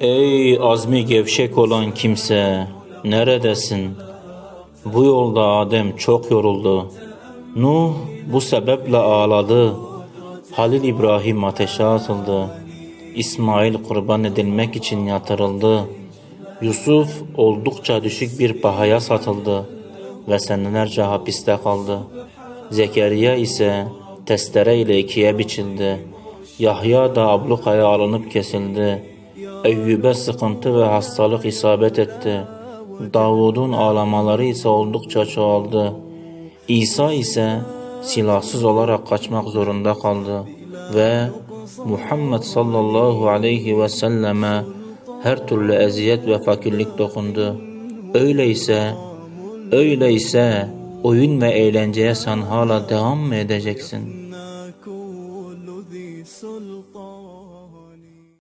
Ey azmi gevşek olan kimse, neredesin? Bu yolda Adem çok yoruldu. Nuh bu sebeple ağladı. Halil İbrahim ateşe atıldı. İsmail kurban edilmek için yatırıldı. Yusuf oldukça düşük bir pahaya satıldı ve senelerce hapiste kaldı. Zekeriya ise testere ile ikiye biçildi. Yahya da ablukaya alınıp kesildi. Eyyub'e sıkıntı ve hastalık isabet etti. Davud'un ağlamaları ise oldukça çoğaldı. İsa ise silahsız olarak kaçmak zorunda kaldı ve Muhammed sallallahu aleyhi ve selleme her türlü eziyet ve fakirlik dokundu. Öyleyse, öyleyse oyun ve eğlenceye sen hala devam mı edeceksin?''